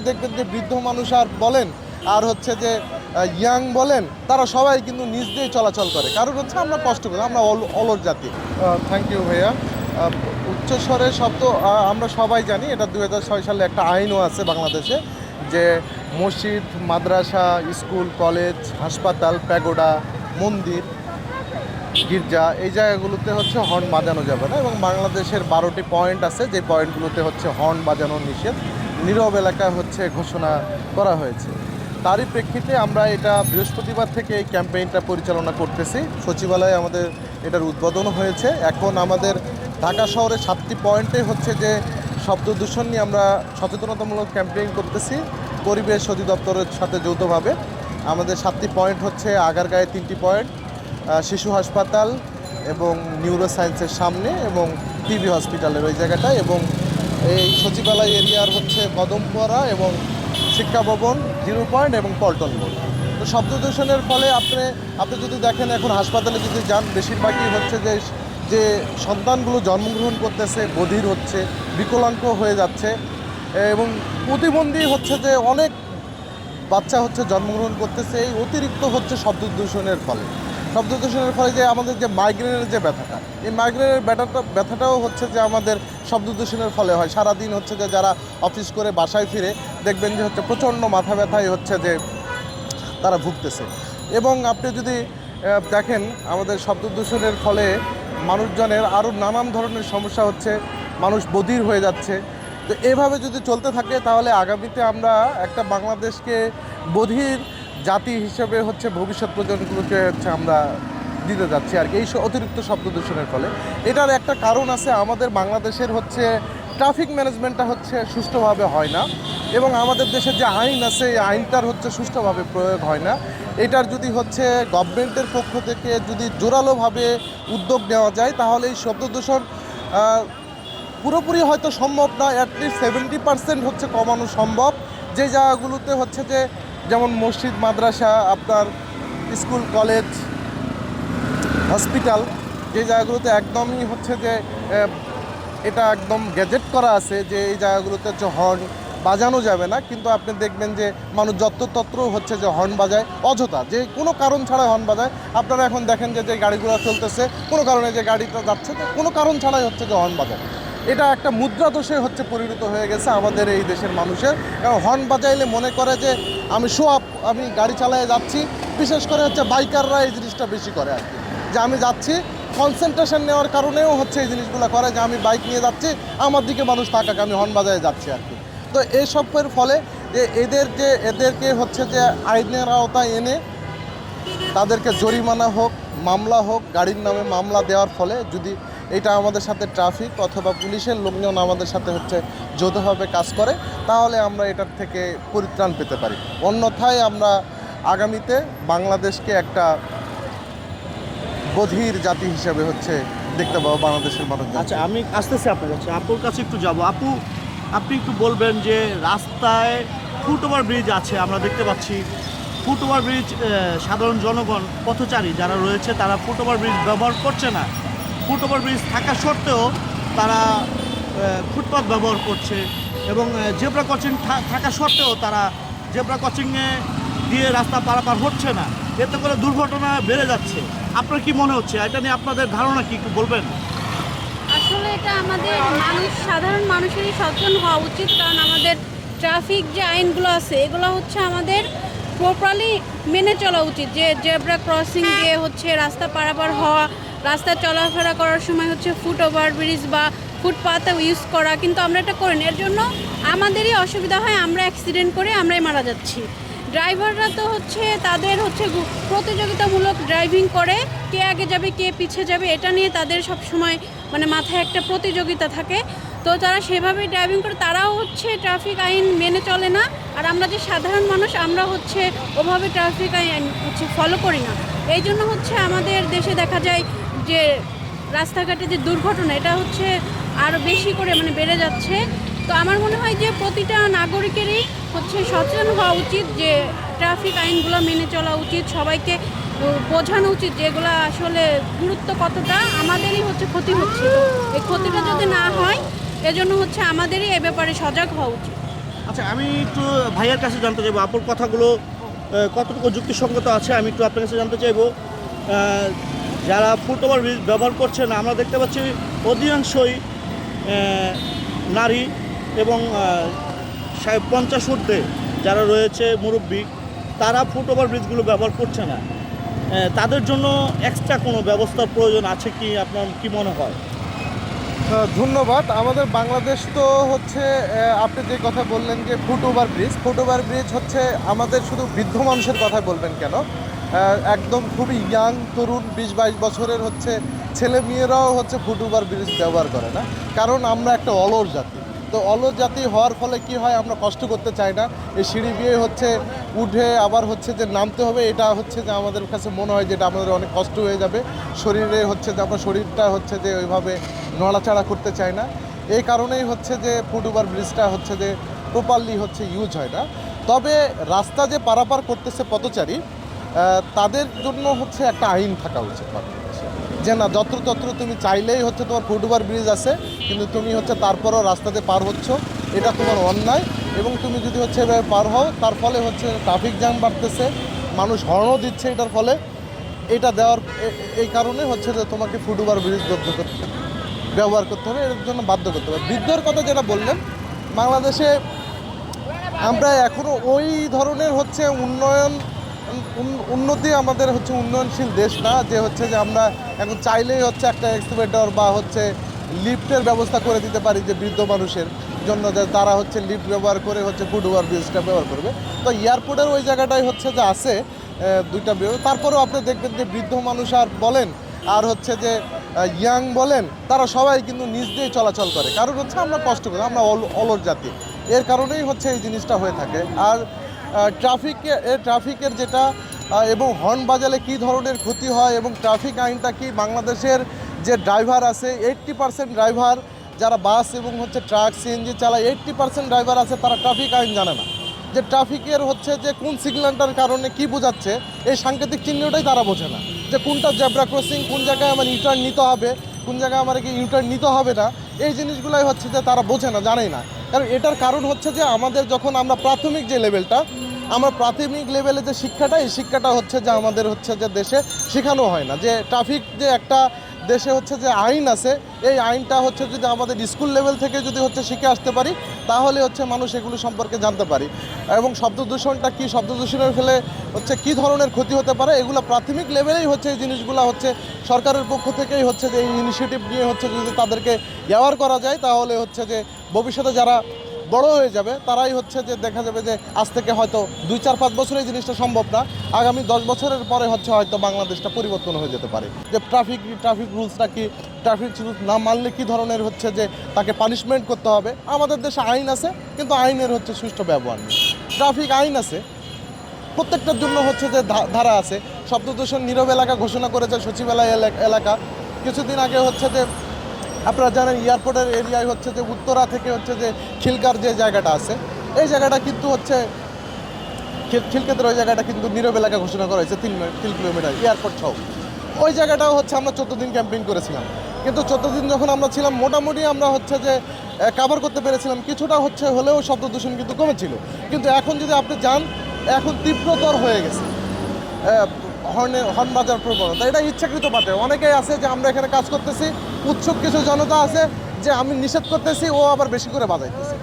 দেখবেন যে বৃদ্ধ মানুষ আর বলেন, আর হচ্ছে যে ইয়াং বলেন, তারা সবাই কিন্তু নিজ দিয়ে চলাচল করে। কারণ হচ্ছে আমরা কষ্ট করি, আমরা অল- অলস জাতি। থ্যাংক ইউ ভাইয়া। উচ্চস্বরে শব্দ আমরা সবাই জানি, এটা দু হাজার ছয় সালে একটা আইনও আছে বাংলাদেশে, যে মসজিদ, মাদ্রাসা, স্কুল, কলেজ, হাসপাতাল, প্যাগোডা, মন্দির, গির্জা, এই জায়গাগুলোতে হচ্ছে হর্ন বাজানো যাবে না, এবং বাংলাদেশের বারোটি পয়েন্ট আছে, যে পয়েন্টগুলোতে হচ্ছে হর্ন বাজানো নিষেধ। নীরব এলাকা হচ্ছে ঘোষণা করা হয়েছে। তারই প্রেক্ষিতে আমরা এটা বৃহস্পতিবার থেকে এই ক্যাম্পেইনটা পরিচালনা করতেছি। সচিবালয়ে আমাদের এটার উদ্বোধন হয়েছে। এখন আমাদের ঢাকা শহরে সাতটি পয়েন্টে হচ্ছে যে শব্দ দূষণ নিয়ে আমরা সচেতনতামূলক ক্যাম্পেইন করতেছি। পরিবেশ অধিদপ্তরের সাথে যৌথভাবে। আমাদের সাতটি পয়েন্ট হচ্ছে আগারগাঁয়ে তিনটি পয়েন্ট শিশু হাসপাতাল এবং নিউরো সায়েন্সের সামনে এবং টিবি হসপিটালের ওই জায়গাটায় এবং এই সচিবালয় এরিয়ার হচ্ছে কদমপাড়া এবং শিক্ষা ভবন, জিরো পয়েন্ট এবং পল্টন তো শব্দ দূষণের ফলে আপনি আপনি যদি দেখেন এখন হাসপাতালে যদি যান, বেশিরভাগই হচ্ছে যে যে সন্তানগুলো জন্মগ্রহণ করতেছে, বধির হচ্ছে, বিকলাঙ্গ হয়ে যাচ্ছে, এবং প্রতিবন্ধী হচ্ছে যে অনেক বাচ্চা হচ্ছে জন্মগ্রহণ করতেছে, এই অতিরিক্ত হচ্ছে শব্দ দূষণের ফলে। শব্দ দূষণের ফলে যে আমাদের যে মাইগ্রেনের যে ব্যথাটা, এই মাইগ্রেনের ব্যথাটা, ব্যথাটাও হচ্ছে যে আমাদের শব্দ দূষণের ফলে হয়। সারাদিন হচ্ছে যে যারা অফিস করে বাসায় ফিরে দেখবেন যে হচ্ছে প্রচণ্ড মাথা ব্যথাই হচ্ছে যে তারা ভুগতেছে। এবং আপনি যদি দেখেন আমাদের শব্দ দূষণের ফলে মানুষজনের আরও নানান ধরনের সমস্যা হচ্ছে, মানুষ বধির হয়ে যাচ্ছে। তো এভাবে যদি চলতে থাকে তাহলে আগামীতে আমরা একটা বাংলাদেশকে বধির জাতি হিসেবে হচ্ছে ভবিষ্যৎ প্রজন্মগুলোকে হচ্ছে আমরা দিতে যাচ্ছি আর কি। এই অতিরিক্ত শব্দ দূষণের ফলে। এটার একটা কারণ আছে, আমাদের বাংলাদেশের হচ্ছে ট্রাফিক ম্যানেজমেন্টটা হচ্ছে সুষ্ঠুভাবে হয় না এবং আমাদের দেশের যে আইন আছে, এই আইনটার হচ্ছে সুষ্ঠুভাবে প্রয়োগ হয় না। এটার যদি হচ্ছে গভর্নমেন্টের পক্ষ থেকে যদি জোরালোভাবে উদ্যোগ নেওয়া যায়, তাহলে এই শব্দ দূষণ পুরোপুরি হয়তো সম্ভব না অ্যাটলিস্ট সেভেন্টি পার্সেন্ট হচ্ছে কমানো সম্ভব। যে জায়গাগুলোতে হচ্ছে যে যেমন মসজিদ, মাদ্রাসা, আপনার স্কুল, কলেজ, হসপিটাল, যে জায়গাগুলোতে একদমই হচ্ছে যে এটা একদম গ্যাজেট করা আছে যে এই জায়গাগুলোতে হচ্ছে হর্ন বাজানো যাবে না। কিন্তু আপনি দেখবেন যে মানুষ যত্রতত্র হচ্ছে যে হর্ন বাজায়, অযথা। যে কোনো কারণ ছাড়াই হর্ন বাজায়। আপনারা এখন দেখেন যে যে গাড়িগুলো চলতেছে, কোনো কারণে যে গাড়িটা যাচ্ছে, কোনো কারণ ছাড়াই হচ্ছে যে হর্ন বাজায়। এটা একটা মুদ্রা দোষে হচ্ছে পরিণত হয়ে গেছে আমাদের এই দেশের মানুষের। কারণ হর্ন বাজাইলে মনে করে যে আমি শো আপ আমি গাড়ি চালায় যাচ্ছি, বিশেষ করে হচ্ছে বাইকাররা এই জিনিসটা বেশি করে আর কি। যে আমি যাচ্ছি কনসেন্ট্রেশন নেওয়ার কারণেও হচ্ছে এই জিনিসগুলো করে যে আমি বাইক নিয়ে যাচ্ছি, আমার দিকে মানুষ থাকাক আমি হর্ন বাজায় যাচ্ছি আর কি। তো এইসবের ফলে যে এদের যে, এদেরকে হচ্ছে যে আইনের আওতায় এনে তাদেরকে জরিমানা হোক, মামলা হোক, গাড়ির নামে মামলা দেওয়ার ফলে যদি এটা আমাদের সাথে ট্রাফিক অথবা পুলিশের লোকজন আমাদের সাথে হচ্ছে যৌথভাবে কাজ করে, তাহলে আমরা এটার থেকে পরিত্রাণ পেতে পারি। অন্যথায় আমরা আগামীতে বাংলাদেশকে একটা বধির জাতি হিসেবে হচ্ছে দেখতে পাবো বাংলাদেশের মানুষ আচ্ছা আমি আসতেছি আপনার কাছে। আপুর কাছে একটু যাব। আপু, আপনি একটু বলবেন যে রাস্তায় ফুটওভার ব্রিজ আছে, আমরা দেখতে পাচ্ছি। ফুটওভার ব্রিজ সাধারণ জনগণ, পথচারী যারা রয়েছে, তারা ফুটওভার ব্রিজ ব্যবহার করছে না। ফুটওভার ব্রিজ থাকা সত্ত্বেও তারা ফুটপাথ ব্যবহার করছে এবং জেব্রা ক্রসিং থাকা সত্ত্বেও তারা জেব্রা ক্রসিংয়ে দিয়ে রাস্তা পারাপার হচ্ছে না। এতে করে দুর্ঘটনা বেড়ে যাচ্ছে। আপনার কি মনে হচ্ছে? এটা নিয়ে আপনাদের ধারণা কি? একটু বলবেন। আসলে এটা আমাদের মানুষ, সাধারণ মানুষেরই সচেতন হওয়া উচিত, কারণ আমাদের ট্রাফিক যে আইনগুলো আছে, এগুলো হচ্ছে আমাদের প্রপারলি মেনে চলা উচিত যে জেব্রা ক্রসিং দিয়ে হচ্ছে রাস্তা পারাপার হওয়া রাস্তা চলাফেরা করার সময় হচ্ছে ফুট ওভার ব্রিজ বা ফুটপাথ ইউজ করা, কিন্তু আমরা এটা করি না। এর জন্য আমাদেরই অসুবিধা হয়, আমরা অ্যাক্সিডেন্ট করে আমরাই মারা যাচ্ছি। ড্রাইভাররা তো হচ্ছে, তাদের হচ্ছে প্রতিযোগিতামূলক ড্রাইভিং করে, কে আগে যাবে, কে পিছে যাবে, এটা নিয়ে তাদের সব সময় মানে মাথায় একটা প্রতিযোগিতা থাকে। তো তারা সেভাবেই ড্রাইভিং করে, তারাও হচ্ছে ট্রাফিক আইন মেনে চলে না। আর আমরা যে সাধারণ মানুষ, আমরা হচ্ছে ওভাবে ট্রাফিক আইন হচ্ছে ফলো করি না। এই জন্য হচ্ছে আমাদের দেশে দেখা যায় যে রাস্তাঘাটে যে দুর্ঘটনা, এটা হচ্ছে আরও বেশি করে মানে বেড়ে যাচ্ছে। তো আমার মনে হয় যে প্রতিটা নাগরিকেরই হচ্ছে সচেতন হওয়া উচিত যে ট্রাফিক আইনগুলো মেনে চলা উচিত, সবাইকে বোঝানো উচিত যেগুলো আসলে গুরুত্ব কতটা, আমাদেরই হচ্ছে ক্ষতি হচ্ছে। এই ক্ষতিটা যদি না হয়, এজন্য হচ্ছে আমাদেরই এ ব্যাপারে সজাগ হওয়া উচিত। আচ্ছা আমি একটু ভাইয়ের কাছে জানতে চাইব, আপুর কথাগুলো কতটুকু যুক্তিসঙ্গত আছে, আমি একটু আপনার কাছে জানতে চাইব। যারা ফুট ওভার ব্রিজ ব্যবহার করছেন, আমরা দেখতে পাচ্ছি অধিকাংশই নারী এবং পঞ্চাশ ঊর্ধ্বে যারা রয়েছে মুরব্বী, তারা ফুট ওভার ব্রিজগুলো ব্যবহার করছে না। তাদের জন্য এক্সট্রা কোনো ব্যবস্থার প্রয়োজন আছে কি? আপনার কি মনে হয়? ধন্যবাদ। আমাদের বাংলাদেশ তো হচ্ছে আপনি যে কথা বললেন যে foot over bridge foot over bridge হচ্ছে আমাদের শুধু বৃদ্ধ মানুষের কথা বলবেন কেন? একদম খুবই ইয়াং তরুণ, বিশ বাইশ বছরের হচ্ছে ছেলে মেয়েরাও হচ্ছে ফুট ওভার ব্রিজ ব্যবহার করে না। কারণ আমরা একটা অলর জাতি। তো অলর জাতি হওয়ার ফলে কি হয়, আমরা কষ্ট করতে চাই না। এই সিঁড়ি দিয়ে হচ্ছে উঠে আবার হচ্ছে যে নামতে হবে, এটা হচ্ছে যে আমাদের কাছে মনে হয় যে এটা আমাদের অনেক কষ্ট হয়ে যাবে। শরীরে হচ্ছে যে আমরা শরীরটা হচ্ছে যে ওইভাবে নড়াচড়া করতে চাই না। এই কারণেই হচ্ছে যে ফুট ওভার ব্রিজটা হচ্ছে যে প্রপারলি হচ্ছে ইউজ হয় না। তবে রাস্তা যে পারাপার করতেছে পথচারী তাদের জন্য হচ্ছে একটা আইন থাকা উচিত বাংলাদেশে। যে না, যত্রতত্র তুমি চাইলেই হচ্ছে তোমার ফুট ওভার ব্রিজ আছে, কিন্তু তুমি হচ্ছে তারপরও রাস্তাতে পার হচ্ছ, এটা তোমার অন্যায়। এবং তুমি যদি হচ্ছে এভাবে পার হও, তার ফলে হচ্ছে ট্রাফিক জ্যাম বাড়তেছে, মানুষ হর্নও দিচ্ছে এটার ফলে। এটা দেওয়ার এই কারণে হচ্ছে যে তোমাকে ফুট ওভার ব্রিজ বদ্ধ করতে ব্যবহার করতে হবে, এর জন্য বাধ্য করতে হবে। বৃদ্ধর কথা যেটা বললেন, বাংলাদেশে আমরা এখনও ওই ধরনের হচ্ছে উন্নয়ন উন- উন্নতি আমাদের হচ্ছে উন্নয়নশীল দেশ না, যে হচ্ছে যে আমরা এখন চাইলেই হচ্ছে একটা এক্সিভেটর বা হচ্ছে লিফটের ব্যবস্থা করে দিতে পারি যে বৃদ্ধ মানুষের জন্য, যে তারা হচ্ছে লিফট ব্যবহার করে হচ্ছে ফুড ওভার ব্রিজটা ব্যবহার করবে। তো এয়ারপোর্টের ওই জায়গাটাই হচ্ছে যে আছে দুইটা ব্রিজ তারপরেও আপনি দেখবেন যে বৃদ্ধ মানুষ আর বলেন, আর হচ্ছে যে ইয়াং বলেন, তারা সবাই কিন্তু নিজ দিয়ে চলাচল করে। কারণ হচ্ছে আমরা কষ্ট করি, আমরা অল- অলর জাতি। এর কারণেই হচ্ছে এই জিনিসটা হয়ে থাকে। আর ট্রাফিকে ট্রাফিকের যেটা এবং হর্ন বাজালে কী ধরনের ক্ষতি হয় এবং ট্রাফিক আইনটা কি বাংলাদেশের যে ড্রাইভার আছে এইট্টি পার্সেন্ট ড্রাইভার যারা বাস এবং হচ্ছে ট্রাক সিএনজি চালায় এইট্টি পার্সেন্ট ড্রাইভার আছে, তারা ট্রাফিক আইন জানে না। যে ট্রাফিকের হচ্ছে যে কোন সিগন্যালটার কারণে কি বোঝাচ্ছে, এই সাংকেতিক চিহ্নটাই তারা বোঝে না। যে কোনটা জেব্রা ক্রসিং, কোন জায়গায় আমার রিটার্ন নিতে হবে কোন জায়গায় আমার কি ইউটার্ন নিতে হবে না, এই জিনিসগুলাই হচ্ছে যে তারা বোঝে না জানে না। কারণ এটার কারণ হচ্ছে যে আমাদের যখন আমরা প্রাথমিক যে লেভেলটা, আমরা প্রাথমিক লেভেলে যে শিক্ষাটা, এই শিক্ষাটা হচ্ছে যে আমাদের হচ্ছে যে দেশে শেখানো হয় না। যে ট্রাফিক যে একটা দেশে হচ্ছে যে আইন আছে, এই আইনটা হচ্ছে যদি আমাদের স্কুল লেভেল থেকে যদি হচ্ছে শিখে আসতে পারি, তাহলে হচ্ছে মানুষ এগুলো সম্পর্কে জানতে পারি। এবং শব্দ দূষণটা কী, শব্দ দূষণের ফলে হচ্ছে কী ধরনের ক্ষতি হতে পারে, এগুলো প্রাথমিক লেভেলেই হচ্ছে এই জিনিসগুলো হচ্ছে সরকারের পক্ষ থেকেই হচ্ছে যে এই ইনিশিয়েটিভ নিয়ে হচ্ছে যদি তাদেরকে অ্যাওয়ার করা যায়, তাহলে হচ্ছে যে ভবিষ্যতে যারা বড় হয়ে যাবে, তারাই হচ্ছে যে দেখা যাবে যে আজ থেকে হয়তো দুই, চার, পাঁচ বছর এই জিনিসটা সম্ভব না। আগামী দশ বছরের পরে হচ্ছে হয়তো বাংলাদেশটা পরিবর্তন হয়ে যেতে পারে। যে ট্রাফিক ট্রাফিক রুলসটা কি? ট্রাফিক রুলস না মানলে কি ধরনের হচ্ছে যে তাকে পানিশমেন্ট করতে হবে? আমাদের দেশে আইন আছে, কিন্তু আইনের হচ্ছে সুষ্ঠু ব্যবহার নেই। ট্রাফিক আইন আছে, প্রত্যেকটার জন্য হচ্ছে যে ধারা আছে। শব্দ দূষণ নীরব এলাকা ঘোষণা করেছে সচিবালয় এলাকা। কিছুদিন আগে হচ্ছে যে আপনারা জানেন এয়ারপোর্টের এরিয়ায় হচ্ছে যে উত্তরা থেকে হচ্ছে যে খিলকার যে জায়গাটা আছে, এই জায়গাটা কিন্তু হচ্ছে খিল- খিলক্ষেতের ওই জায়গাটা কিন্তু নীরব এলাকা ঘোষণা করা হয়েছে তিন তিন কিলোমিটার, এয়ারপোর্ট সহ ওই জায়গাটাও হচ্ছে আমরা চোদ্দ দিন ক্যাম্পিং করেছিলাম। কিন্তু চোদ্দ দিন যখন আমরা ছিলাম, মোটামুটি আমরা হচ্ছে যে কাভার করতে পেরেছিলাম। কিছুটা হচ্ছে হলেও শব্দ দূষণ কিন্তু কমেছিল। কিন্তু এখন যদি আপনি যান, এখন তীব্রতর হয়ে গেছে। হর্নে হর্ন বাজার প্রবণতা, এটা ইচ্ছাকৃত বাদে অনেকেই আছে যে আমরা এখানে কাজ করতেছি, উৎসুক কিছু জনতা আছে যে আমি নিষেধ করতেছি, ও আবার বেশি করে বাজাইতেছে।